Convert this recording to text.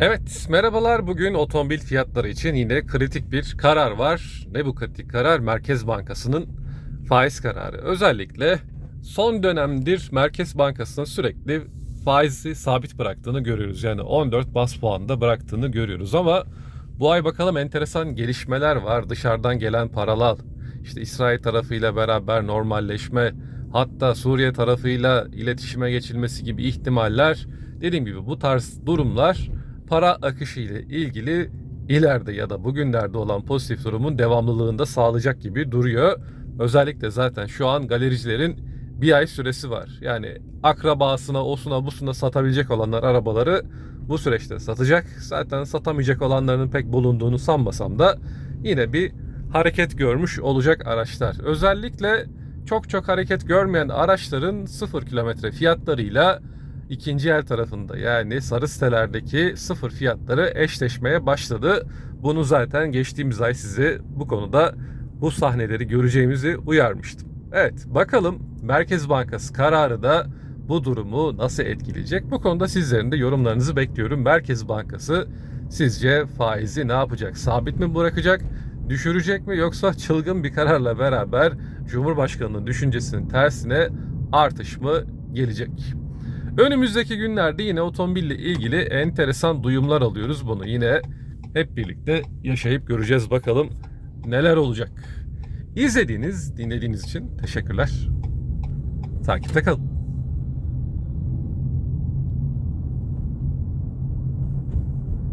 Evet, merhabalar. Bugün otomobil fiyatları için yine kritik bir karar var. Ne bu kritik karar? Merkez Bankası'nın faiz kararı. Özellikle son dönemdir Merkez Bankası'nın sürekli faizi sabit bıraktığını görüyoruz. Yani 14 bas puanda bıraktığını görüyoruz ama bu ay bakalım enteresan gelişmeler var. Dışarıdan gelen paralar, işte İsrail tarafıyla beraber normalleşme, hatta Suriye tarafıyla iletişime geçilmesi gibi ihtimaller dediğim gibi bu tarz durumlar para akışı ile ilgili ileride ya da bugünlerde olan pozitif durumun devamlılığını da sağlayacak gibi duruyor. Özellikle zaten şu an galericilerin bir ay süresi var. Yani akrabasına, osuna, busuna satabilecek olanlar arabaları bu süreçte satacak. Zaten satamayacak olanların pek bulunduğunu sanmasam da yine bir hareket görmüş olacak araçlar. Özellikle çok çok hareket görmeyen araçların 0 kilometre fiyatlarıyla ikinci el tarafında yani sarı sitelerdeki sıfır fiyatları eşleşmeye başladı. Bunu zaten geçtiğimiz ay size bu konuda bu sahneleri göreceğimizi uyarmıştım. Evet bakalım Merkez Bankası kararı da bu durumu nasıl etkileyecek? Bu konuda sizlerin de yorumlarınızı bekliyorum. Merkez Bankası sizce faizi ne yapacak? Sabit mi bırakacak? Düşürecek mi yoksa çılgın bir kararla beraber Cumhurbaşkanı'nın düşüncesinin tersine artış mı gelecek? Önümüzdeki günlerde yine otomobille ilgili enteresan duyumlar alıyoruz. Bunu yine hep birlikte yaşayıp göreceğiz bakalım neler olacak. İzlediğiniz, dinlediğiniz için teşekkürler. Takipte kalın.